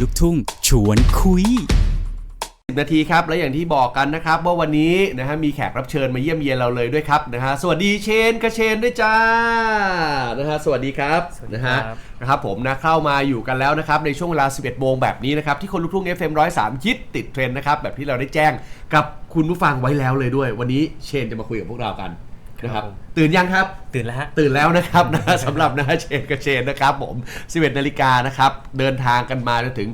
ลูกทุ่ง ชวนคุย 10 นาทีครับ และอย่างที่บอกกันนะครับ ว่าวันนี้นะฮะมีแขกรับเชิญมาเยี่ยมเยียนเราเลยด้วยครับนะฮะสวัสดีเชนกระเชนด้วยจ้านะฮะสวัสดีครับสวัสดีนะครัฮะบนะครับผมนะเข้ามาอยู่กันแล้วนะครับในช่วงเวลา 11 โมงแบบนี้นะครับที่คนลูกทุ่ง FM 103คิดติดเทรนด์นะครับแบบที่เราได้แจ้งกับคุณผู้ฟังไว้แล้วเลยด้วย วันนี้เชนจะมาคุยกับพวกเรากัน นะครับครับผมตื่นยังครับตื่นแล้วฮะตื่นแล้วนะครับนะสำหรับนะเชนกับเชนนะครับผม 11นาฬิกานะครับเดินทางกันมาจนถึง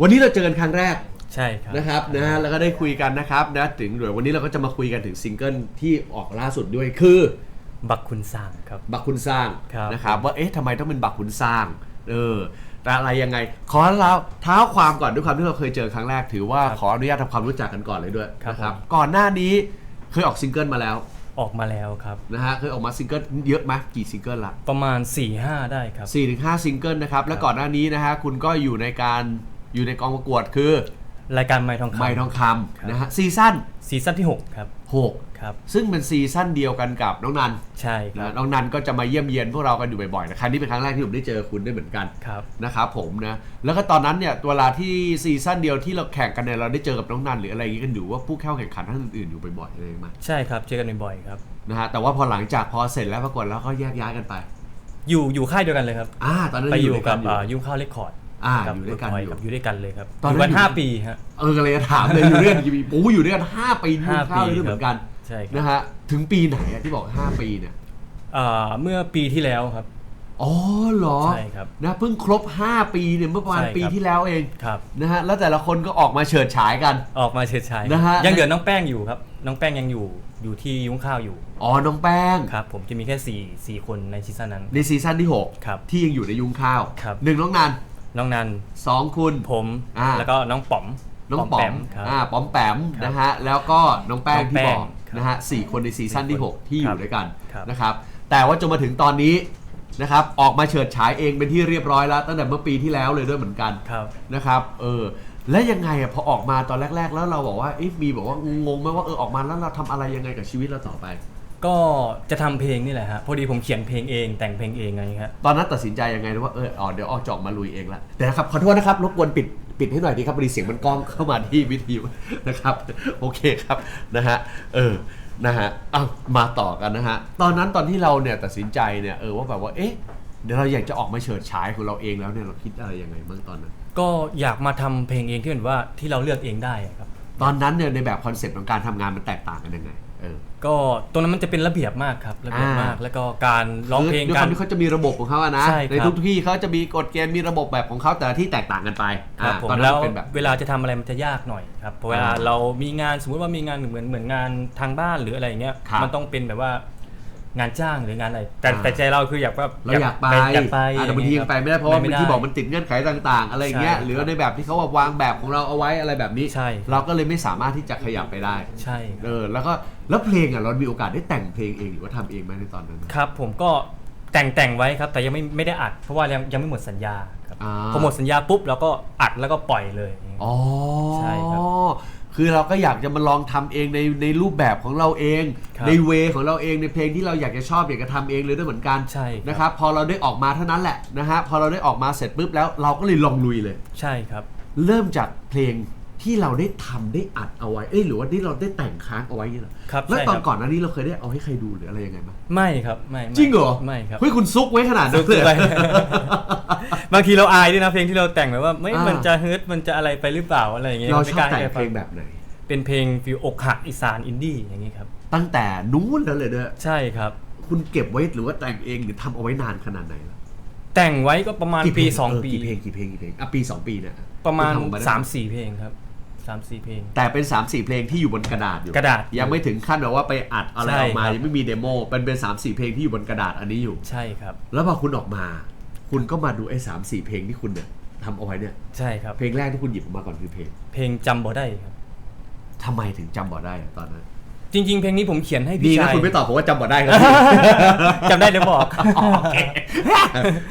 วันนี้เราเจอกันครั้งแรกใช่ครับนะครับนะฮะแล้วก็ได้คุยกันนะครับนะถึงเดี๋ยววันนี้เราก็จะมาคุยกันถึงซิงเกิลที่ออกล่าสุดด้วยคือ บักคุณสร้างครับบักคุณสร้างครับนะครับว่าเอ๊ะทำไมต้องเป็นบักคุณสร้างเออแต่อะไรยังไง ขอเราเท้าความก่อนด้วยความที่เราเคยเจอครั้งแรกถือว่าขออนุญาตทำความรู้จักกันก่อนเลยด้วยนะครับก่อนหน้านี้เคยออกซิงเกิลมาแล้ว ออกมาแล้วครับ นะฮะเคยออกมาซิงเกิลเยอะไหมกี่ซิงเกิลละประมาณ4ี่ห้าได้ครับ4ี่ถึงห้าซิงเกิลนะครับ และก่อนหน้านี้นะฮะคุณก็อยู่ในการอยู่ในกองประกวดคือ รายการไม้ทองคำ ไม้ทองคครับำนะฮะซีซั่นซีซั่นที่ 6 ครับ6ครับ ซึ่งเป็นซีซั่นเดียวกันกับน้องนันใช่ครันะบน้องนันก็จะมาเยี่ยมเยียนพวกเรากันอยู่บ่อยๆนะครั้งนี้เป็นครั้งแรกที่ผมได้เจอคุณด้วยเหมือนกัน ครับ นะครับผมนะแล้วก็ตอนนั้นเนี่ยตัวเวลาที่ซีซั่นเดียวที่เราแข่งกันเนี่ยเราได้เจอกับน้องนันหรืออะไรอย่างงี้กันอยู่ว่าผู้เข้าแข่งขันท่านอื่นๆอยู่บ่อยๆอะไรไหมใช่ครับเจอกันบ่อยๆครับ นะฮะแต่ว่าพอหลังจากพอเสร็จแล้วปรากฏแล้วก็แยกย้ายกันไปอยู่อยู่ค่ายเดียวกันเลยครับ อ่าตอนนั้นไปอยู่ด้วกับนอ่ายุ่งข้าวเรคคอร์ด อ่าครับอยู่ด้วยกันพอยู่ครับอยู่ด้วยกันเลยครับตอนอนั้นยู่กันอยู่ห้าปีฮะ เออก็เลยจะถามเลยอยู่ด้วยกันกี่ปีโอ้อยู่ด้วยกันห้าปียุ่ห้างข้าวปีเลยด้วยเหมือนกันใช่ครับ นะฮะถึงปีไหนอะที่บอกห้าปีเนี่ยอ่าเมื่อปีที่แล้วครับ อ๋อเหรอใช่ครับนะเพิ่งครบ 5 ปีเนี่ยเมื่อประมาณใช่ครับ ปีที่แล้วเองครับ นะฮะแล้วแต่ละคนก็ออกมาเฉิดฉายกัน ออกมาเฉิดฉายนะฮะ ยังเหลือน้องแป้งอยู่ครับ น้องแป้งยังอยู่อยู่ที่ยุ่งข้าวอยู่อ๋อน้องแป้ง ครับ ผมจะมีแค่สี่สี่คนในซีซั่นนั้น ในซีซั่นที่ ครับ6 ที่ยังอยู่ในยุงข้าวครับ หนึ่งน้องนัน น้องนันสองคุณ ผม อ่า แล้วก็น้องป๋อมน้องป๋อแปมครับ อ่าป๋อมแปมครับนะฮะแล้วก็น้องแป้งน้องที่แป้งบอกครับนะฮะสี่คนในซีซั่นที่สี่คน6ที่อครัยู่บด้วยกันครับ นะครับ แต่ว่าจนมาถึงตอนนี้นะครับออกมาเฉิดฉายเองเป็นที่เรียบร้อยแล้ว ตั้งแต่เมื่อปีที่แล้วเลยด้วยเหมือนกันครับ นะครับเออแล้วยังไงอะพอออกมาตอนแรก ๆ แล้วเราบอกว่าเอ๊ะมีบอกว่างงไหมว่าเออออกมาแล้วเราทำอะไรยังไงกับชีวิตเราต่อไป ก็จะทำเพลงนี่แหละฮะพอดีผมเขียนเพลงเองแต่งเพลงเองไงครับ ตอนนั้นตัดสินใจยังไงว่าเอออ๋อเดี๋ยวออกจอกมาลุยเองละแต่นะครับขอโทษนะครับรบกวนปิดปิดให้หน่อยดีครับพอดีเสียงมันกล้องเข้ามาที่วิทยุนะครับโอเคครับนะฮะเออนะฮะเอามาต่อกันนะฮะตอนนั้นตอนที่เราเนี่ยตัดสินใจเนี่ยเออว่าแบบว่าเอ๊ะเดี๋ยวเราอยากจะออกมาเฉิดฉายของเราเองแล้วเนี่ยเราคิดอะไรยังไงบ้างตอนนั้น ก็อยากมาทำเพลงเองที่เหมือนว่าที่เราเลือกเองได้อะครับ ตอนนั้นเนี่ยในแบบคอนเซ็ปต์ของการทำงานมันแตกต่างกันยังไง เออก็ตรงนั้นมันจะเป็นระเบียบมากครับระเบียบมากอ่าแล้วก็การร้องเพลงด้วยคกาวารมที่เขาจะมีระบบของเขาอะนะใช่ครับ ทุกที่เขาจะมีกฎเกณฑ์มีระบบแบบของเขาแต่ละที่แตกต่างกันไปครับอ่าผมตอนนั้แล้นวเป็นแบบ เวลาจะทำอะไรมันจะยากหน่อยครับเพราะเวลาอ่าเรามีงานสมมุติว่ามีงานเหมือนเหมือนงานทางบ้านหรืออะไรอย่างเงี้ยครับ มันต้องเป็นแบบว่า งานจ้างหรืองานอะไร แต่อ่าแต่ใจเราคืออยากว่าเราอยากไปอยากไปอ่าแต่บางทียังไปไม่ได้เพราะว่าไม่บางได้ทีบอกมันติดเงื่อนไขต่างๆ อะไรอย่างเงี้ยใช่หรือในแบบที่เขาวางแบบของเราเอาไว้อะไรแบบนี้ใช่เราก็เลยไม่สามารถที่จะขยับไปได้ ใช่ครับเออแล้วก็แล้วเพลงอะเรามีโอกาสได้แต่งเพลงเองหรือว่าทำเองไหมในตอนนั้นครับ ผมก็แต่งแต่งไว้ครับ แต่ยังไม่ไม่ได้อัดเพราะว่ายังยังไม่หมดสัญญาครับอ่าพอหมดสัญญาปุ๊บเราก็อัดแล้วก็ปล่อยเลยอ๋อใช่ครับ คือเราก็อยากจะมาลองทำเองในในรูปแบบของเราเอง ครับในเวของเราเองในเพลงที่เราอยากจะชอบอยากจะทำเองเลยด้วยเหมือนกันใช่ครับ นะครับพอเราได้ออกมาเท่านั้นแหละนะฮะพอเราได้ออกมาเสร็จปุ๊บแล้วเราก็เลยลองลุยเลย ใช่ครับ เริ่มจากเพลง ที่เราได้ทำได้อัดเอาไว้ เอ้ยหรือว่าที่เราได้แต่งค้างเอาไว้นี่เหรอครับแล้วใช่ตอนครับก่อนหน้านี้เราเคยได้เอาให้ใครดูหรืออะไรยังไงไหมไม่ครับไม่ไม่จริงเหรอไม่ครับ เฮ้ยคุณซุกไว้ขนาดนั้นซุเลยกไว้บางทีเราอายด้วยนะเพลงที่เราแต่งแบบว่าไม่อ่ามั มันจะเฮิร์ตมันจะอะไรไปหรือเปล่าอะไรอย่างเงี้ยเราไม่ชอบกล้าแต่งให้ใคเพฟัลงแบบไหน เป็นเพลงฟิวอกหักอีสานอินดี้อย่างนี้ครับ ตั้งแต่นู้นแล้วเลยเด้อใช่ครับ คุณเก็บไว้หรือว่าแต่งเองหรือทำเอาไว้นานขนาดไหนล่ะแต่งไว้ก็ประมาณกี่เพลปีงสองเปี กี่เพลงกี่เพลงกี่เพลงอะปีสองปีเนี่ยประมาณคุณทำออกได้สามสี่เพลงครับ สามสี่เพลง แต่เป็น3ามสี่เพลงที่อยู่บนกระดาษอยู่กระดาษยังไม่ถึงขั้นแบบว่าไปอัดอะไรใช่ออกมาครับ ยังไม่มีเดโมเป็นเป็นสามสี่เพลงที่อยู่บนกระดาษอันนี้อยู่ ใช่ครับ แล้วพอคุณออกมา คุณก็มาดูไอ้สามสี่เพลงที่คุณเนี่ยทำเอาไว้เนี่ย ใช่ครับ เพลงแรกที่คุณหยิบออกมาก่อนคือเพลงเพลงจำบ่ได้ครับ ทำไมถึงจำบ่ได้อะตอนนั้น จริง ๆ เพลงนี้ผมเขียนให้ดีพี่นะชายคุณไม่ตอบผมว่าจำบ่ได้ครับ จำได้เดี๋ยวบอกอ๋อโอเค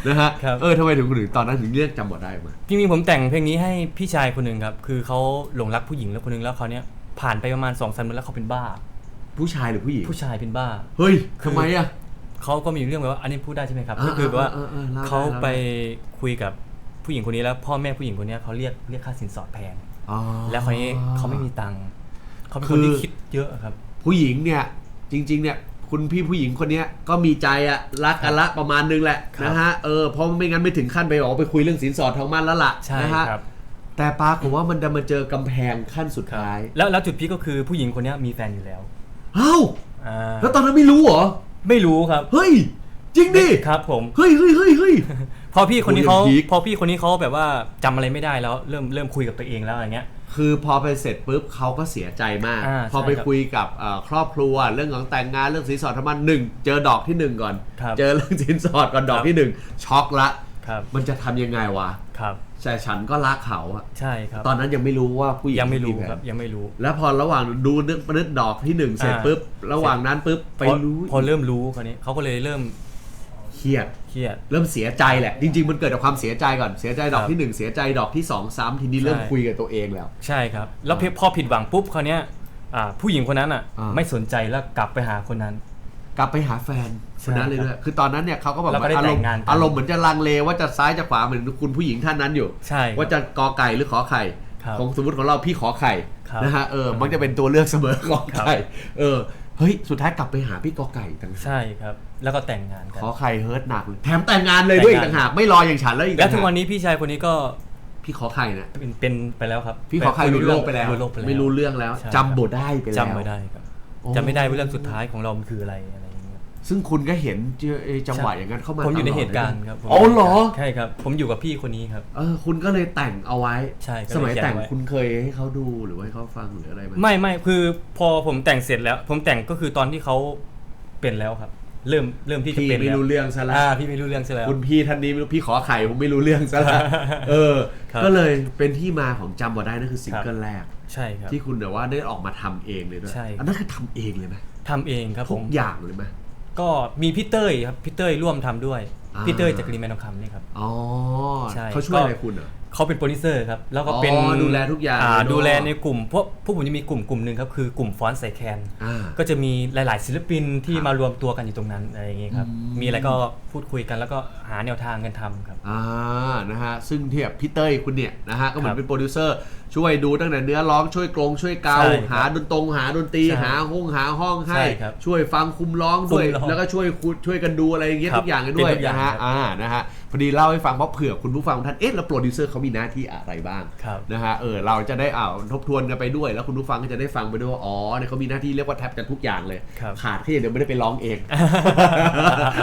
นะฮะครับ เออทำไมถึงคุณถึงตอนนั้นถึงเลือกจำบ่ได้มา จริงๆผมแต่งเพลงนี้ให้พี่ชายคนหนึ่งครับ คือเขาหลงรักผู้หญิงแล้วคนหนึงแล้วเขาวเนี้ยผ่านไปประมาณสองสามเดือนแล้วเขาเป็นบ้า ผู้ชายหรือผู้หญิงผู้ชายเป็นบ้า เฮ้ยทำไมอะ เขาก็มีเรื่องแบบว่าอันนี้พูดได้ใช่ไหมครับ อ่าก็คือแบบว่าอ่าอ่าอ่าเล่าเขาได้เล่าได้ไปคุยกับผู้หญิงคนนี้แล้วพ่อแม่ผู้หญิงคนนี้เขาเรียกเรียกค่าสินสอดแพง อ๋อ แล้วคนนี้เขาไม่มีตังค์เขาเป็นคืคนอที่คิดเยอะครับ ผู้หญิงเนี่ยจริง ๆ เนี่ยคุณพี่ผู้หญิงคนเนี้ยก็มีใจอะรักกันละประมาณนึงแหละครับนะฮะเออเพราะไม่งั้นไม่ถึงขั้นไปบอกว่าไปคุยเรื่องสินสอดทองมั่นแล้วล่ะใช่นะฮะครับ แต่ปรากฏว่ามันดันมาเจอกำแพงขั้นสุดท้ายแล้วแล้วจุดพีคก็คือผู้หญิงคนนี้มีแฟนอยู่แล้วเอ้าอ่าแล้วตอนนั้นไม่รู้เหรอไม่รู้ครับเฮ้ย จริงดิครับผม เฮ้ยเฮ้ยเฮ้ยเฮ้ย พอพี่คนนี้โอ้เขายพีค พอพี่คนนี้เขาแบบว่าจำอะไรไม่ได้แล้วเริ่มเริ่มคุยกับตัวเองแล้วอะไรเงี้ย คือพอไปเสร็จปุ๊บเขาก็เสียใจมาก อ่าพอไปใช่ครับคุยกับเอ่อครอบครัว เรื่องของแต่งงานเรื่องสินสอดทองมั่นหนึ่งเจอดอกที่หนึ่งก่อน ครับเจอเรื่องสินสอดก่อนดอกครับที่หนึ่งช็อกละครับ มันจะทำยังไงวะครับแต่ฉันก็รักเขาอะใช่ครับตอนนั้นยังไม่รู้ว่าผู้หญิงยังไม่รู้แฟนครับยังไม่รู้ แล้วพอระหว่างดูนึกนึกดอกที่หนึ่งเสร็จอ่า ปุ๊บระหว่างนั้นปุ๊บไปพอรู้พอเริ่มรู้คราวนี้เขาก็เลยเริ่ม เครียด เครียด เริ่มเสียใจแหละ จริง ๆ มันเกิดจากความเสียใจก่อนเสียใจดอกครับที่หนึ่งเสียใจดอกที่สองซ้ำทีนี้เริ่มใช่คุยกับตัวเองแล้ว ใช่ครับ แล้วพอผิดหวังปุ๊บคราวเนี้ยอ่าผู้หญิงคนนั้นอะอ่า ไม่สนใจแล้วกลับไปหาคนนั้น กลับไปหาแฟนคนนั้นเลยด้วยคือตอนนั้นเนี่ยเขาก็แบบแล้วก็ว่าได้อารแต่มงณ์งานกันอารมณ์เหมือนจะลังเลว่าจะซ้ายจะขวาเหมือนคุณผู้หญิงท่านนั้นอยู่ ใช่ครับว่าจะกอไก่หรือขอไข่ ครับของสมมติของเราพี่ขอไข่ครับนะฮะเออมักจะเป็นตัวเลือกเสมอกอไก่เออ เฮ้ย สุดท้ายกลับไปหาพี่กอไก่ต่างหากใช่ครับ แล้วก็แต่งงานกัน ขอไข่เฮิร์ตหนักเลยแถมแต่งงานเลยด้วยอีกต่างหากไม่รออย่างฉันแล้วอีกแล้วต่างทุกหากวันนี้พี่ชายคนนี้ก็พี่ขอไข่เนี่ยเป็นเป็นไปแล้วครับพี่ขอไข่หลุดโลกไปแล้ว หลุดโลกไปแล้ว ไม่รู้เรื่องแล้วใช่ จำบทได้ไปแล้ว จำไม่ได้ครับโอ้จำไม่ได้ว่าเรื่องสุดท้ายของเรามันคืออะไรอะ ซึ่งคุณก็เห็นเจอไอ้จังหวะอย่างนั้นเข้ามาผมอยู่ในตลดเหตุการณ์ครับผมอ๋อเหรอใช่ครับ ผมอยู่กับพี่คนนี้ครับเออคุณก็เลยแต่งเอาไว้ใช่ก็เลยสมัยแต่งเขียนไว้คุณเคยให้เขาดูหรือว่าให้เขาฟังหรืออะไรไหมไม่ไม่คือพอผมแต่งเสร็จแล้ว ผมแต่งก็คือตอนที่เขาเป็นแล้วครับ เริ่มเริ่มที่จะพี่เป็นไม่แล้วรู้เรื่องซะแล้วอ่าพี่ไม่รู้เรื่องซะแล้วคุณพี่ท่านนี้ไม่รู้พี่ขอไข่ผมไม่รู้เรื่องซะแล้วเออครับก็เลยเป็นที่มาของจำบ่ได้นั่นคือซิงเกิลแรกใช่ครับที่คุณแบบว่าได้ออกมาทำเองเลยด้วยใช่อันนั้นคือทำเองเลยไหมทำเองครับผทุกมอย่างเลยไหม ก็มีพี่เต้ยครับพี่เต้ยร่วมทำด้วยอ่า พี่เต้ยจากกรีนแมนทองคำนี่ครับ อ๋อใช่ เขาช่วยอะไรคุณเหรอ เขาเป็นโปรดิวเซอร์ครับแล้วก็เป็นอ๋อดูแลทุกอย่างเลยเนอะ ดูแลในกลุ่มพวกพวกผมจะมีกลุ่มกลุ่มหนึ่งครับคือกลุ่มฟอนต์ใส่แคน อ่า ก็จะมีหลาย ๆ ศิลปินที่ครับมารวมตัวกันอยู่ตรงนั้นอะไรอย่างเงี้ยครับ อืม มีอะไรก็พูดคุยกันแล้วก็หาแนวทางกันทำครับ อ่านะฮะซึ่งเทียบพี่เต้ยคุณเนี่ยนะฮะก็เหมือครันบเป็นโปรดิวเซอร์ ช่วยดูตั้งแต่เนื้อร้องช่วยกลงช่วยเกา ใช่ครับหาดนตรงหาดนตรีใช่หาห้องหาห้องให้ ใช่ครับช่วยฟังคุมร้องด้วยคุมร้องแล้วก็ช่วยคุช่วยกันดูอะไรอย่างเงี้ยครับทุกอย่างกันด้วยเป็นทุกอย่างนะฮะครับ อ่านะฮะพอดีเล่าให้ฟังเพราะเผื่อคุณผู้ฟังท่านเอ๊ะแล้วโปรดิวเซอร์เขามีหน้าที่อะไรบ้าง ครับ นะฮะเออเราจะได้อ่าทบทวนกันไปด้วย แล้วคุณผู้ฟังก็จะได้ฟังไปด้วยว่าอ๋อเนี่ยเขามีหน้าที่เรียกว่าแทบกันทุกอย่างเลย ครับ ขาดแค่อย่างเดียวไม่ได้ไปร้องเอง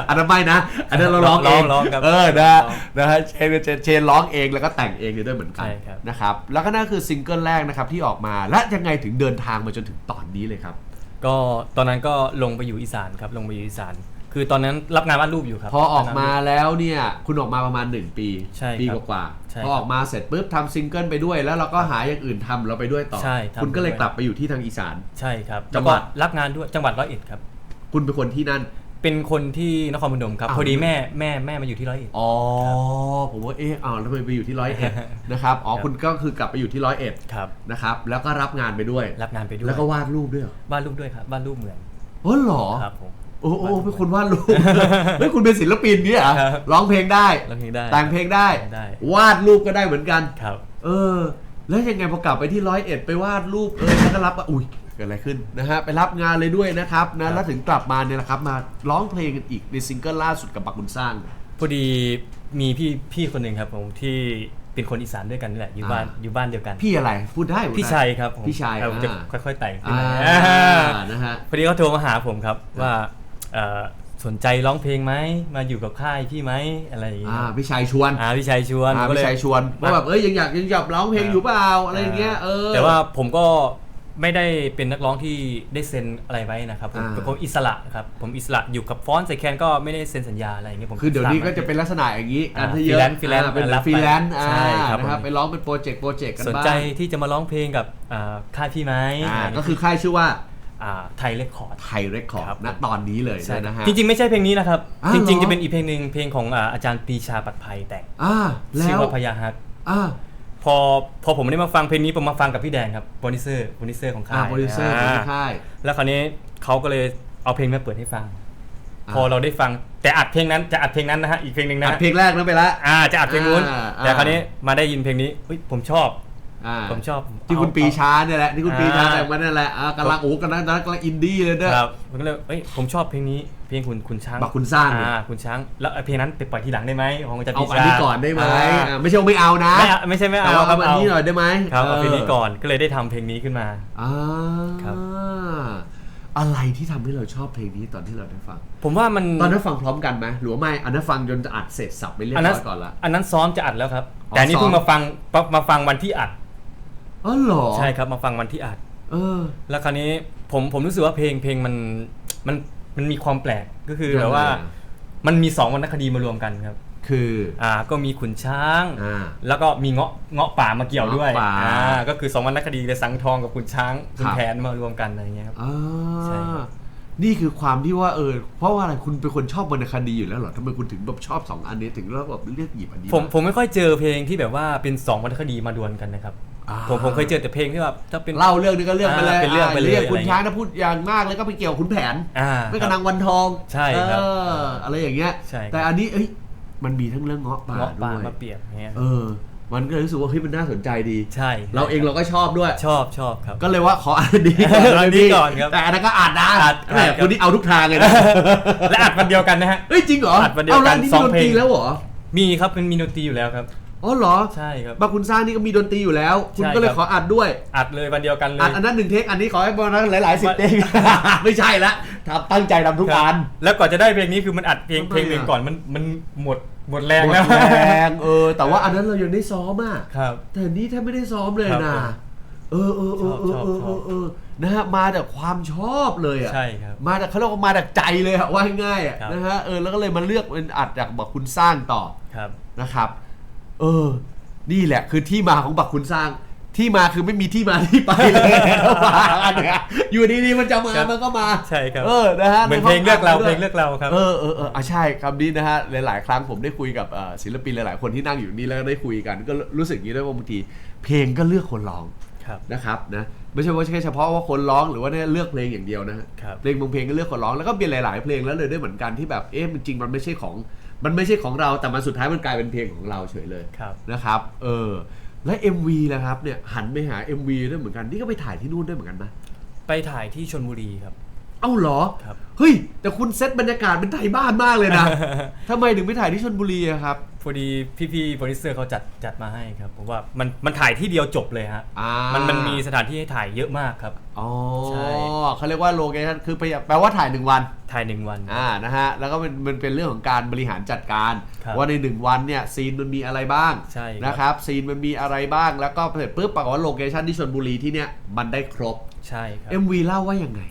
อันนั้นไม่นะ อันนั้นเราร้องเองร้องครับเออนะร้องนะฮะเชนเชนเชนร้องเองแล้วก็แต่งเองด้วยเหมือนกันใช่ครับ นะครับแล้วก็นั่นคือซิงเกิลแรกนะครับที่ออกมาและยังไงถึงเดินทางมาจนถึงตอนนี้เลยครับ ก็ตอนนั้นก็ลงไปอยู่อีสานครับลงไปอยู่อีสาน คือตอนนั้นรับงานวาดรูปอยู่ครับพอออกมาแล้วเนี่ยคุณออกมาประมาณ 1 ปีใช่ครับปีกว่าใช่ๆพอออกมาเสร็จปุ๊บทำซิงเกิลไปด้วย แล้วเราก็หาอย่างอื่นทำเราไปด้วยต่อ ใช่ทำคุณก็เลยไปด้วย กลับไปอยู่ที่ทางอีสาน ใช่ครับจัแล้วงหวัก็ดรับงานด้วยจังหวัดร้อยเอ็ดครับ คุณเป็นคนที่นั่น เป็นคนที่นครพนมครับ อ้าว พอดีแม่แม่แม่มาอยู่ที่ร้อยเอ็ด อ๋อผมว่าเอ๊ะอ้าวทำไมไปอยู่ที่ร้อยเอ็ดนะครับอ๋อครับ คุณก็คือกลับไปอยู่ที่ร้อยเอ็ดครับ นะครับแล้วก็รับงานไปด้วย รับงานไปด้วยแล้วก็วาดรูปด้วยเหรอวาดรูปด้วยครับวาดรูปเหมือนโอ้เหรอครับผม โอ้โอ้เป็นคนวาดรูปเฮ้ยคุณเป็นศิลปินเนี่ยเหรอครับ ร้องเพลงได้ร้องเพลงได้ แต่งเพลงได้ ได้ วาดรูปก็ได้เหมือนกัน ครับ เออ แล้วยังไงพอกลับไปที่ร้อยเอ็ดไปวาดรูปเออแล้วก็รับอุ้ยเกิดอะไรขึ้นนะฮะไปรับงานเลยด้วยนะครับนะแล้วถึงกลับมาเนี่ยแหละครับมาร้องเพลงกันอีกในซิงเกิลล่าสุดกับบักบุญสร้าง พอดีมีพี่พี่คนหนึ่งครับผมที่เป็นคนอีสานด้วยกันนี่แหละอยู่บ้านอ่าอยู่บ้านเดียวกัน พี่อะไรพูดได้พูดได้พี่ชัยครับผมพี่ชัยครับผมจะอ่าค่อย ๆไต่ขึ้นอ่ามานะฮะพอดีเขาโทรมาหาผมครับว่าเอ่อสนใจร้องเพลงไหมมาอยู่กับค่ายพี่ไหมอะไรอย่างเงี้ยอ่าพี่ชัยชวนอ่าพี่ชัยชวนอ่าก็เลพี่ชัยชวนว่าแบบเอ้ยยังอยากยังอยากร้องเพลงอยู่เปล่าอะไรอย่างเงี้ยเออแต่ว่าผมก็ ไม่ได้เป็นนักร้องที่ได้เซ็นอะไรไว้นะครับผมอ่าเป็นคนอิสระครับผมอิสระอยู่กับฟอนต์ใส่แคนก็ไม่ได้เซ็นสัญญาอะไรอย่างเงี้ยผมคือเดี๋ยวนี้สามารถก็จะเป็นลักษณะอย่างนี้อ่าการที่เยอะ freelance freelance อ่าเป็นรับไปฟรีแลนซ์อ่าใช่ครับนะครับผม ไปร้องเป็นโปรเจกต์โปรเจกต์กันสนบ้างใจที่จะมาร้องเพลงกับอ่าค่ายพี่ไหมอ่าก็คือค่ายชื่อว่าอ่าไทยเรคคอร์ด ไทยเรคคอร์ดครับณตอนนี้เลยใช่นะฮะ จริงๆ ไม่ใช่เพลงนี้นะครับ อ้าวจริง เหรอ ๆ จะเป็นอีกเพลงหนึ่งเพลงของอ่าอาจารย์ปรีชาปัดภัยแต่งอ่าแล้ชื่อวว่าพยาฮักอ่า พอพอผมได้มาฟังเพลงนี้ผมมาฟังกับพี่แดนครับโปรดิวเซอร์โปรดิวเซอร์ของค่าอ่ายโปรดิวเซอร์ของาค่าย แล้วคราวนี้เขาก็เลยเอาเพลงมาเปิดให้ฟัง พอเราได้ฟังแต่อัดเพลงนั้นจะอัดเพลงนั้นนะฮะอีกเพลงหนึ่งนะอัดฮะเพลงแรกนั้นไปละอ่าจะอัดเพลงนู้นอ่าอ่าแต่คราวนี้มาได้ยินเพลงนี้เฮ้ยผมชอบ อ่า ผมชอบที่คุณเอาปีชาเนี่ยแหละที่คุณปีชาอ่าแต่งมาเนี่ยแหละอ่ากำลังโอ้กำลังกำลังอินดี้เลยเด้อครับผมก็เลยเอ้ยผมชอบเพลงนี้เพลงคุณคุณช้างบักคุณสร้างเนี่ยอ่าคุณช้างแล้วไอ้เพลงนั้นไปปล่อยทีหลังได้ไหมของอาจารย์เอาปีอันชานี้ก่อนได้ไหมอ่าอ่าไม่ใช่ว่าไม่เอานะไม่เอาไม่ใช่ไม่แต่เอาว่าครัเอาบอันนี้หน่อยได้ไหมครับเอาเพลงนี้ออก่อนก็เลยได้ทำเพลงนี้ขึ้นมา อ่าครับ อะไรที่ทำให้เราชอบเพลงนี้ตอนที่เราได้ฟัง ผมว่ามัน ตอนนั้นฟังพร้อมกันไหมหรือว่าไม่อันนั้นฟังจนจะอัดเสร็จสับไปเรียบอันนั้ร้นอยก่อนละ อันนั้นซ้อมจะอัดแล้วครับ อ๋อแต่อันนี่ซ้อม เพิ่งมาฟังมามาฟังวันที่อัด อ๋อเหรอใช่ครับมาฟังวันที่อัด เออ แล้วคราวนี้ผมผมรู้สึกว่าเพลงเพลงมันมันมันมีความแปลกก็คือยังไงแบบว่าอะมันมีสองวรรณคดีมารวมกันครับ คืออ่าก็มีขุนช้าง อ่า แล้วก็มีเงาะเงาะป่ามาเกี่ยวด้วยเงาะป่า อ่าก็คือสองวรรณคดีเลยสังทองกับขุนช้างขุนครับแผนมารวมกันอะไรอย่างเงี้ยครับ อ่าใช่ครับ นี่คือความที่ว่าเออ เพราะว่าอะไรคุณเป็นคนชอบวรรณคดีอยู่แล้วเหรอทำไมคุณถึงแบบชอบสองอันนี้ถึงแล้วแบบเลือกหยิบอันนี้ผมมาผมไม่ค่อยเจอเพลงที่แบบว่าเป็นสองวรรณคดีมาดวลกันนะครับอ่า ผมผมเคยเจอแต่เพลงที่แบบถ้าเป็น เล่าเรื่องนึงก็เรื่องไปเลยอ่าเป็นเรื่องไปเลยเรียกคุณอะไรช้างถ้าพูดอย่างมากเลยก็ไปเกี่ยวกับขุนแผนอ่าไม่กระนังวันทองใช่ครับเอออะไรอย่างเงี้ย ใช่ครับ แต่อันนี้เอ้ยมันมีทั้งเรื่องเงาะป่าเงาะป่าด้วยมาเปรียบอย่างเงี้ยเออ มันก็เลยรู้สึกว่าเฮ้ยมันน่าสนใจดี ใช่เราเองเราก็ชอบด้วย ชอบชอบครับ ก็เลยว่าขออันนี้ก่อนอันนี้ก่อนครับแต่อันนั้นก็อ่านนะอัดแหมอัดครับ คนนี้เอาทุกทางเลยนะและอัดวันเดียวกันนะฮะเฮ้ยจริงเหรออัดวันเดียวกันเอาแล้วนี่สมีองดนเพลตรีงแล้วเหรอ มีครับเป็นมีดนตรีอยู่แล้วครับ อ๋อเหรอใช่ครับบางคุณสร้างนี่ก็มีดนตรีอยู่แล้ว คุณใช่ก็เลยครับขออัดด้วย อัดเลยวันเดียวกันเลย อัดอันนั้นหนึ่งเทค อันนี้ขอให้บอลนั้นหลายๆสิบเทค ไม่ใช่ละทำตั้งใจทำทุกครับอัน แล้วก่อนจะได้เพลงนี้คือมันอัดเพลงทำไมเพลงหนึ่งอะก่อนมันมันหมดหมดแรงหมดแล้วแรงเออ แต่ว่าอันนั้นเรายังได้ซ้อมอะครับแต่นี่แทบไม่ได้ซ้อมเลยครับนะผมเออเออเออเออชอบเออชเออบอเออนะฮะมาจากความชอบเลยอะใช่ครับมาจากเขาเรียกว่ามาจากใจเลยอะว่าง่ายๆอะครับนะฮะเออแล้วก็เลยมาเลือกเป็นอัดจากบักคุณสร้างต่อครับนะครับ เออ นี่แหละคือที่มาของบักคุณสร้าง ที่มาคือไม่มีที่มาที่ไปเลยแล้วมาอันเนี้ยอยู่ดีๆมันจะมาครับมันก็มา ใช่ครับเออนะฮะเหมือนในเพลงเลือกเราห้เพลด้วงยเลือกเราครับ เออเออเอออะใช่คำนี้นะฮะหลาย ๆ ครั้งผมได้คุยกับเอ่อศิลปินหลาย ๆ คนที่นั่งอยู่นี่แล้วก็ได้คุยกัน ก็รู้สึกอย่างนี้ด้วยว่าบางทีเพลงก็เลือกคนร้องครับนะครับนะไม่ใช่ว่าแค่เฉพาะว่าคนร้องหรือว่าเนี่ยเลือกเพลงอย่างเดียวนะฮะครับเพลงบางเพลงก็เลือกคนร้องแล้วก็เป็นหลาย ๆ เพลงแล้วเลยด้วยเหมือนกันที่แบบเอ๊ะมันจริงมันไม่ใช่ของ มันไม่ใช่ของเราแต่มันสุดท้ายมันกลายเป็นเพลงของเราเฉยเลยครับ นะครับ เออ และ MV นะครับเนี่ยหันไปหา MV ด้วยเหมือนกันนี่ก็ไปถ่ายที่นู่นด้วยเหมือนกันนะไปถ่ายที่ชนบุรีครับ เอ้าเหรอ ครับ เฮ้ย แต่คุณเซตบรรยากาศเป็นไทยบ้านมากเลยนะ ทำไมถึงไปถ่ายที่ชลบุรีอะครับ พอดีพี่ๆโปรดิวเซอร์เขาจัดจัดมาให้ครับผมว่ามันมันถ่ายที่เดียวจบเลยฮะอ่ามันมันมีสถานที่ให้ถ่ายเยอะมากครับ อ๋อใช่ เขาเรียกว่าโลเคชั่นคือไปแปลว่าถ่ายหนึ่งวัน ถ่ายหนึ่งวัน อ่า นะฮะ แล้วก็มันมันเป็นเรื่องของการบริหารจัดการ ครับว่าในหนึ่งวันเนี่ยซีนมันมีอะไรบ้างใช่ครับ นะครับ ซีนมันมีอะไรบ้าง แล้วก็เสร็จปุ๊บปรากฏว่าโลเคชั่นที่ชลบุรีที่เนี่ยมันได้ครบ ใช่ครับ MV เล่าว่ายังไง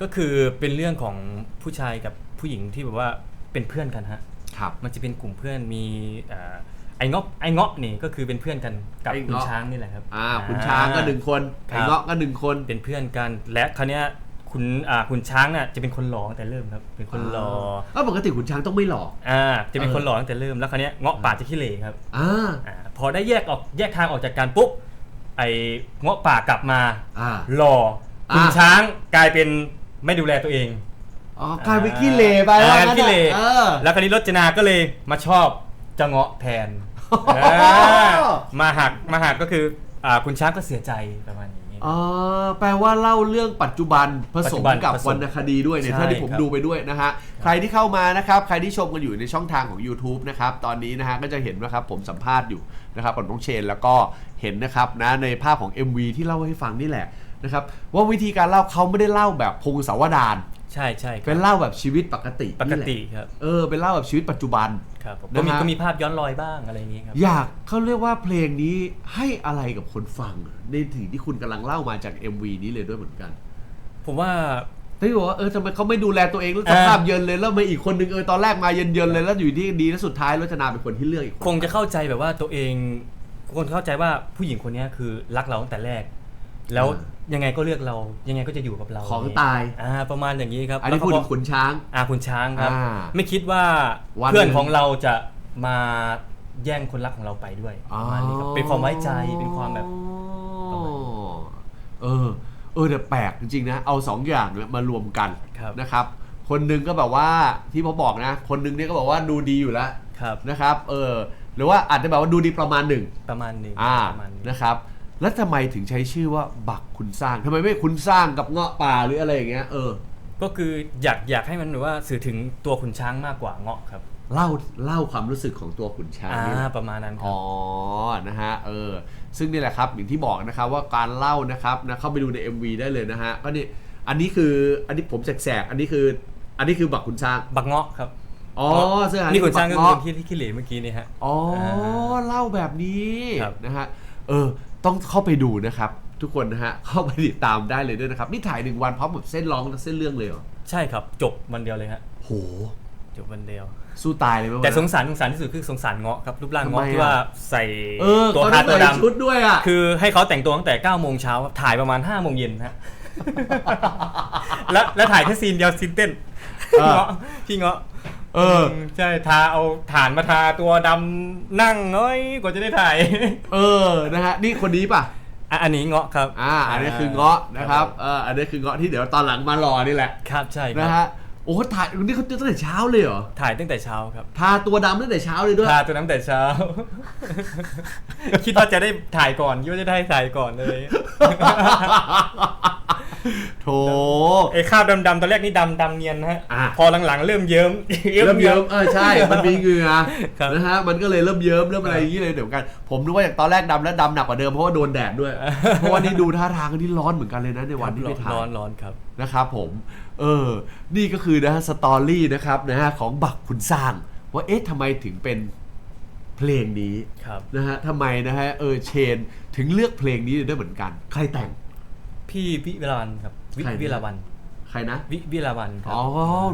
ก็คือเป็นเรื่องของผู้ชายกับผู้หญิงที่แบบว่าเป็นเพื่อนกันฮะ ครับ มันจะเป็นกลุ่มเพื่อนมีเอ่อไอ้เงาะไอ้เงาะนี่ก็คือเป็นเพื่อนกันกับไอ้คุณเงาะ ช้างนี่แหละครับ อ่าคุณช้างก็หนึ่งคนคไอ้รับเงาะก็หนึ่งคน เป็นเพื่อนกันและคราวเนี้ยคุณอ่าคุณช้างน่ะจะเป็นคนหล่อตั้งแต่เริ่มครับ เป็นคนหล่อก็ปกติคุณช้างต้องไม่หลอกอ่าจะเป็นเออคนหล่อตั้งแต่เริ่มแล้วคราวเนี้ยเงาะป่าจะขี้เหร่ครับอ่าอ่าพอได้แยกออกแยกทางออกจากกันปุ๊บไอ้เงาะป่ากลับมา อ่า หล่อคุณอ่าช้างกลายเป็น ไม่ดูแลตัวเอง อ๋อกลายเป็นขี้เหร่ไปอ่าว่างั้นขี้เหร่ เออ แล้วคราวนี้รจนาก็เลยมาชอบเจะเงาะแทนอ๋ออ่ามาหักมาหักก็คืออ่าคุณช้างก็เสียใจประมาณนี้ อ๋อ แปลว่าเล่าเรื่องปัจจุบันผปัจสจุมบันกับผสมวรรณคดีด้วยเนี่ยใช่ถ้าที่ผมครับ ดูไปด้วยนะฮะ ใครที่เข้ามานะครับ ใครที่ชมกันอยู่ในช่องทางของ YouTube นะครับ ตอนนี้นะฮะก็จะเห็นนะครับผมสัมภาษณ์อยู่นะครับกับน้องเชนแล้วก็เห็นนะครับนะในภาพของ MV ที่เล่าให้ฟังนี่แหละ นะครับว่าวิธีการเล่าเขาไม่ได้เล่าแบบพงศาวดารใช่ใช่คเป็รับนเล่าแบบชีวิตปกติปกนี่แหละติครับเออเป็นเล่าแบบชีวิตปัจจุบัน ครับผมนะก็มีฮะ ก็มีภาพย้อนรอยบ้างอะไรอย่างนี้ครับ อยากเขาเรียกว่าเพลงนี้ให้อะไรกับคนฟังในสิ่งที่คุณกำลังเล่ามาจาก MV นี้เลยด้วยเหมือนกันผมว่า ที่บอกว่าเออทำไมเขาไม่ดูแลตัวเองแล้วเอสอภาพเยินเลยแล้วมาอีกคนนึงเออตอนแรกมาเยินๆเลยแล้วอยู่ที่ดีแล้วสุดท้ายรจนาเป็นคนที่เลือกอีกคน คงจะเข้าใจแบบว่าตัวเองคนเข้าใจว่าผู้หญิงคนเนี้ยคือรักเราตั้งแต่แรก แล้วยังไงก็เลือกเรา ยังไงก็จะอยู่กับเราของตาย อ่าประมาณอย่างนี้ครับอันนี้แล้วพูดก็ถึงขุนช้างอ่าคุณช้างครับ อ่าไม่คิดว่าวันเพื่อนหนึ่งของเราจะมาแย่งคนรักของเราไปด้วยประมาณนี้ครับเป็นความไว้ใจเป็นความแบบ ประมาณนี้เออ เออแต่แปลกจริงๆนะ เอาสองอย่างเนี่ยมารวมกันครับ นะครับ คนหนึงก็แบบว่าที่ผมบอกนะ คนหนึงเนี่ยก็บอกว่าดูดีอยู่แล้วครับ นะครับ เออ หรือว่าอาจจะแบบว่าดูดีประมาณหนึ่ง ประมาณหนึ่งอ่า ประมาณหนึ่งนะครับ แล้วทำไมถึงใช้ชื่อว่าบักคุณสร้างทำไมไม่คุณสร้างกับเงาะป่าหรืออะไรอย่างเงี้ยเออ ก็คืออยากอยากให้มันแบบว่าสื่อถึงตัวขุนช้างมากกว่าเงาะครับเล่าเล่าความรู้สึกของตัวขุนช้างอ่านี่แหละ ประมาณนั้นครัอ๋บ อ นะฮะ เออ ซึ่งนี่แหละครับอย่างที่บอกนะครับว่าการเล่านะครับนะเข้าไปดูใน MV ได้เลยนะฮะ ก็นี่ อันนี้คือ อันนี้ผมแสกๆ อันนี้คือ อันนี้คือบักขุนช้าง บักเงาะครับอ๋อเสื้อหานี่ขุนช้างก็บัคือเงาะที่ที่ขี้เหร่เมื่อกี้นี่ฮะ อ๋อ เล่าแบบนี้ครับ นะฮะ เออ ต้องเข้าไปดูนะครับ ทุกคนนะฮะเข้าไปติดตามได้เลยด้วยนะครับนี่ถ่ายหนึ่งวันพร้อมแบบเส้นร้องและเส้นเรื่องเลยเหรอใช่ครับ จบวันเดียวเลยฮะโหจบวันเดียว สู้ตายเลยไหมวะแต่สงสารสงสารที่สุดคือสงสารเงาะครับรูปร่างทำไมเงาะที่อะว่าใส่เออตัวเขาฮาต้องตัวใส่ดชุดด้วยอะำคือให้เขาแต่งตัวตั้งแต่9โมงเช้าถ่ายประมาณ5โมงเย็นฮะแล้วแล้วถ่ายแค่ซีนเดียวซีนเต้นเออเงาะพี่เงาะ เออมใช่ทาเอาฐานมาทาตัวดำนั่งเอ้ยกว่าจะได้ถ่าย เออนะฮะนี่คนนี้ป่ะ อะอันนี้เงาะครับอ่า อันนี้คือเงาะนะครับเอออันนี้คือเงาะที่เดี๋ยวตอนหลังมารอนี่แหละ ครับใช่คนะรับ ฮะ โอ้โหถ่ายนี่เขาตั้งแต่เช้าเลยเหรอถ่ายตั้งแต่เช้าครับทาตัวดำตั้งแต่เช้าเลยด้วยทาตัวน้ำแต่เช้า คิดว่าจะได้ถ่ายก่อนคิดว่าจะได้ถ่ายก่อนเลยโถ ไอ้ข้าวดำๆตอนแรกนี่ดำดำเนียนนะฮะอะ พอหลังๆเริ่มเยิ้ม เริ่มเยิ้มเออใช่ มันมีเหงื่อครับนะฮะมันก็เลยเริ่มเยิ้มเริ่มอะไรอย่างนี้เลยเดี๋ยวกัน ผมนึกว่าจากตอนแรกดำแล้วดำหนักกว่าเดิมเพราะว่าโดนแดดด้วย เพราะว่านี่ดูท่าทางนี่ร้อนเหมือนกันเลยนะในวันที่ไปถ่ายร้อนร้อนครับ นะครับผม เออ นี่ก็คือนะฮะสตอรี่นะครับนะฮะของบักคุณสร้าง ว่าเอ๊ะทำไมถึงเป็นเพลงนี้ครับ นะฮะทำไมนะฮะเออเชนถึงเลือกเพลงนี้ด้วยเหมือนกัน ใครแต่ง พี่วิวิลาวันครับ วิใครนะ วิลาวันใครนะ วิวิลาวันครัอ๋อ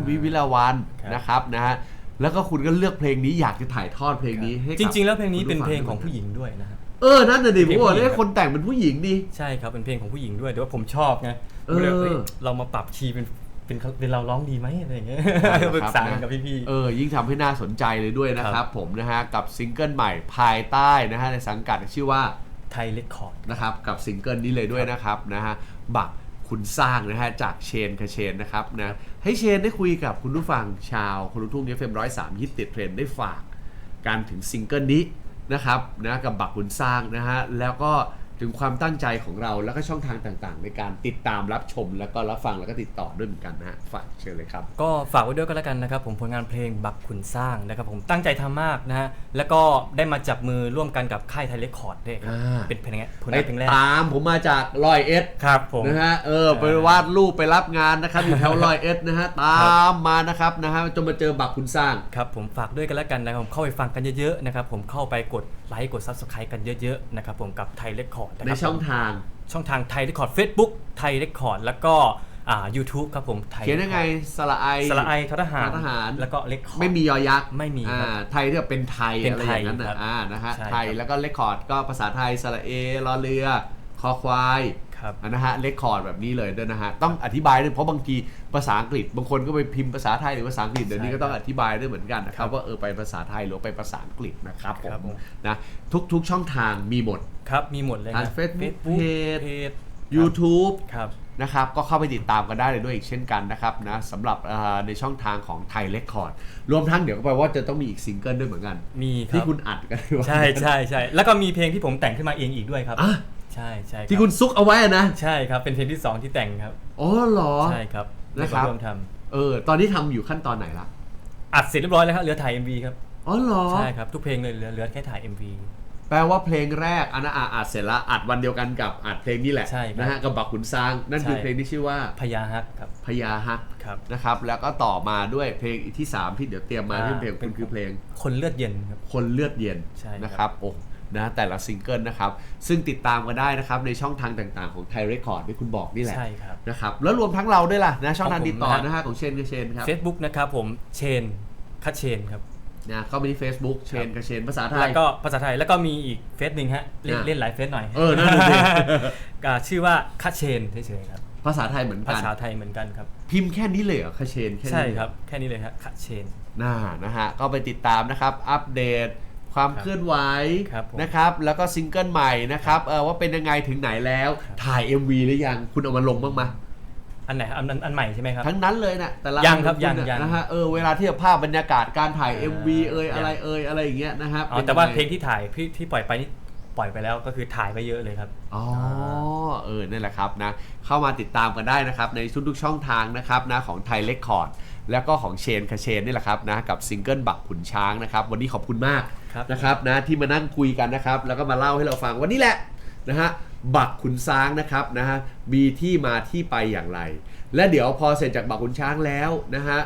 วิวิลาวันครับ นะครับนะฮะแล้วก็คุณก็เลือกเพลงนี้อยากจะถ่ายทอดเพลงนี้ให้กับจริง ๆ แล้วเพลงนี้เป็นคุณเพลงฟัของผู้หญิงด้วยนะฮะ เออนั่นน่ะดิผเพมลงบอกผู้หญิงเลยคนแต่งเป็นผู้หญิงดิใช่ครับเป็นเพลงของผู้หญิงด้วยแต่ว่าผมชอบไงเออก็เลยเอ้ยเรามาปรับคีย์เป็นเป็นเป็นเราร้องดีไหมอะไรอย่างเงี้ยนั่นแหละปรึกษาคกัรันกับพี่เออ ยิ่งทำให้น่าสนใจเลยด้วยนะคครัรับ บ ผมนะฮะ กับซิงเกิลใหม่ภายใต้นะฮะ ในสังกัดชื่อว่าๆไทยเลคคอร์ด นะครับ กับซิงเกิลนี้เลยด้วยนะครับนะฮะ บักคุณสร้างนะฮะ จากเชนคาเชนนะครับนะ ให้เชนได้คุยกับคุณผู้ฟังชาวคนลุกทุ่งเอฟเอ็มร้อยสามฮิตติดเทรนด์ได้ฝาก การถึงซิงเกิลนี้ นะครับนะกับบักขุนสร้างนะฮะแล้วก็ ถึงความตั้งใจของเราแล้วก็ช่องทางต่างๆ ในการติดตามรับชมแล้วก็รับฟังแล้วก็ติดต่อด้วยเหมือนกันนะฮะฝากเชิญเลยครับ ก็ฝากไว้ด้วยก็แล้วกันนะครับ ผมผลงานเพลงบักขุนสร้างนะครับ ผมตั้งใจทำมากนะฮะแล้วก็ได้มาจับมือร่วมกันกับค่ายไทยเลคคอร์ดด้วยครับอ่า เป็นเพลงผลไปงานเพลงแรกตามผมมาจากลอยเอสครับผม นะฮะเออไปวาดรูปไปรับงานนะครับอยู่แถวลอยเอสนะฮะตามมานะครับนะฮะจนมาเจอบักคุณสร้าง ครับผมฝากด้วยกันแล้วกันนะครับผมเข้าไปฟังกันเยอะๆนะครับผมเข้าไปกดไลค์กด Subscribe กันเยอะๆนะครับผมกับไทยเลคคอร์ดนะในครับช่องผมทางช่องทางไทยเรคคอร์ดเฟซบุ๊กไทยเรคคอร์ดแล้วก็อ่า YouTube ครับผมไทยเขียนยังไงสระไอสระไอททหารทหาร แล้วก็เรคคอร์ดไม่มียอยักษ์ไม่มีครับอ่าไทยที่แบบเป็นไทยเป็นอะไรอย่างนั้นไทยครันะบอ่านะฮะใช่ไทยครับแล้วก็เลคคอร์ดก็ภาษาไทยสระเอรอเรือคอควาย ครับอะนะฮะเลคคอร์ดแบบนี้เลยด้วยนะฮะต้องอธิบายด้วยเพราะบางทีภาษาอังกฤษ บางคนก็ไปพิมพ์ภาษาไทยหรือภาษาอังกฤษเดี๋ยวนี้ก็ต้องอธิบายด้วยเหมือนกันนะครับว่าเออไปภาษาไทยหรือไปภาษาอังกฤษนะครับผครับมผมนะทุกๆช่องทางมีหมดครับมีหมดเลยคทารังบ Facebook Facebook เพจเพจ YouTube ครับนะครับก็เข้าไปติดตามกันได้เลยด้วยอีกเช่นกันนะครับนะสำหรับเอ่อในช่องทางของไทยเ e คคอร์ดรวมทั้งเดี๋ยวก็แปลว่าจะต้องมีอีกซิงเกิลด้วยเหมือนกัน มีครัที่บคุณอัดกันด้วยใช่ใช่ใช่แล้วก็มีเพลงที่ผมแต่งขึ้นมาเองอีกด้วยครับอะ ใช่ใช่รับที่คุณซุกเอาไว้อะนะใช่ครับเป็นเพลงที่สองที่แต่งครับ อ๋อเหรอ ใช่ครับนะครับแล้วก็ร่วมทเออ ตอนนี้ทำอยู่ขั้นตอนไหนละำอัดเสร็จเรียบร้อยแล้วครับเหลือถ่าย MV ครับอ๋อเหรอ ใช่ครับทุกเพลงเลยเหลือเหลือแค่ถ่าย MV แปลว่าเพลงแรกอันนั้นอะอัดเสร็จแล้วอัดวันเดียวกันกับอัดเพลงนี้แหละใช่ครับนะฮะกับบักขุนซางนั่นคือใช่ เพลงที่ชื่อว่าพญาฮักครับพญาฮักครับ นะครับ แล้วก็ต่อมาด้วยเพลงที่สามที่เดี๋ยวเตรียมมาอ่า ที่เพลงเป็คุนณคือเพลงคนเลือดเย็นครับ คนเลือดเย็นใช่ครับ นะครับโอ้ นะแต่ละซิงเกิลนะครับ ซึ่งติดตามกันได้นะครับในช่องทางต่างๆของไทยเรคคอร์ดที่คุณบอกนี่แหละใช่ครับนะครับแล้วรวมทั้งเราด้วยล่ะนะช่องทางของผมติดต่อนะฮะนะฮะของเชนกับเชนครับ Facebook นะครับผมเชนคัดเชนครับนะเข้าไปที่ Facebook เชนกับเชนภาษาไทแล้ยวก็ภาษาไทยแล้วก็มีอีกเฟซหนึ่งฮะเล่นอะเล่นหลายเฟซหน่อยเออนั่นน่ะสิก็ชื่อว่าคัดเชนเฉยๆครับภาษาไทยเหมือนภากันษาไทยเหมือนกันครับ พิมพ์แค่นี้เลยเหรอคาเชนแค่นี้ใช่เลยเหอครับ แค่นี้เลยครับคัดเชนน่านะฮะก็ไปติดตามนะครับ อัปเดต ความครับเคลื่อนไหวครับผมนะครับ แล้วก็ซิงเกิลใหม่นะครับเออว่าเป็นยังไงถึงไหนแล้วครับถ่าย MV หรือยังคุณเอามาลงบ้างไหมอันไหนครับอันอันอันใหม่ใช่ไหมครับ ทั้งนั้นเลยนะแต่ละยังครับอันยังณน่ะยังนะฮะเออเวลาที่ภาพบรรยากาศการถ่ายอ่า MV เอ่ยยังอะไรเอ่ยอะไรอย่างเงี้ยนะครับอ๋อป็นแต่ว่ายังไงเพลงที่ถ่ายที่ที่ปล่อยไปนี่ปล่อยไปแล้วก็คือถ่ายไปเยอะเลยครับ อ๋อ เออ นั่นแหละครับนะ เข้ามาติดตามกันได้นะครับ ในทุกๆช่องทางนะครับนะของไทยเลคคอร์ดแล้วก็ของเชนคาเชนนี่แหละครับนะกับซิงเกิลบักขุนช้างนะครับ วันนี้ขอบคุณมาก ครับนะครับนะที่มานั่งคุยกันนะครับ แล้วก็มาเล่าให้เราฟังวันนี้แหละนะฮะบักขุนช้างนะครับนะฮะมีที่มาที่ไปอย่างไร และเดี๋ยวพอเสร็จจากบักขุนช้างแล้วนะฮะ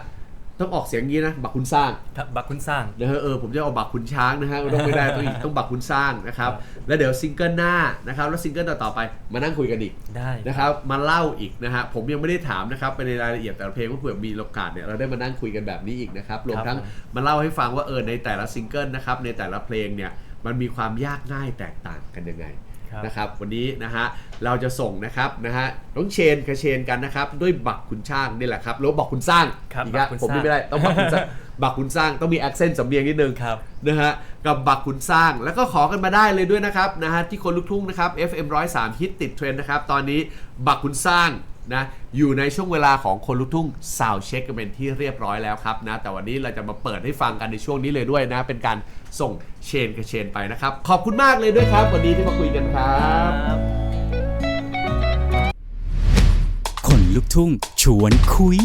ต้องออกเสียงงี้นะ บักขุนสร้างครับบักคุณสร้างนะฮะเออผมจะเอาบักขุนช้างนะฮะต้องไม่ได้ต้องอีกต้องบักขุนสร้างนะครับครับ แล้วเดี๋ยวซิงเกิลหน้านะครับแล้วซิงเกิลต่อๆไปมานั่งคุยกันอีกได้นะครับมาเล่าอีกนะฮะผมยังไม่ได้ถามนะครับไปในรายละเอียดแต่ละเพลงว่าเผื่อมีโอกาสเนี่ยเราได้มานั่งคุยกันแบบนี้อีกนะครับรวมทั้งมาเล่าให้ฟังว่าเออในแต่ละซิงเกิลนะครับในแต่ละเพลงเนี่ยมันมีความยากง่ายแตกต่างกันยังไง ครับ นะครับวันนี้นะฮะเราจะส่งนะครับนะฮะน้องเชนกับเชนกันนะครับด้วยบักคุณช่างนี่แหละครับหรือว่าบักคุณสร้างครับอีกแล้วบักคุณผมนี่สร้าง ไม่ได้ต้องบักคุณสร้างบักคุณสร้างต้องมีแอคเซนต์สำเนียงนิดนึง ครับ นะฮะกับบักคุณสร้างแล้วก็ขอกันมาได้เลยด้วยนะครับนะฮะที่คนลุกทุ่งนะครับ FM 103ฮิตติดเทรนด์นะครับ ตอนนี้บักคุณสร้างนะอยู่ในช่วงเวลาของคนลุกทุ่งสาวเช็คกันเป็นที่เรียบร้อยแล้วครับนะแต่วันนี้เราจะมาเปิดให้ฟังกันในช่วงนี้เลยด้วยนะ เป็นการ ส่งเชนกับเชนไปนะครับ ขอบคุณมากเลยด้วยครับ วันนี้ที่มาคุยกันครับครับคนลุกทุ่งชวนคุย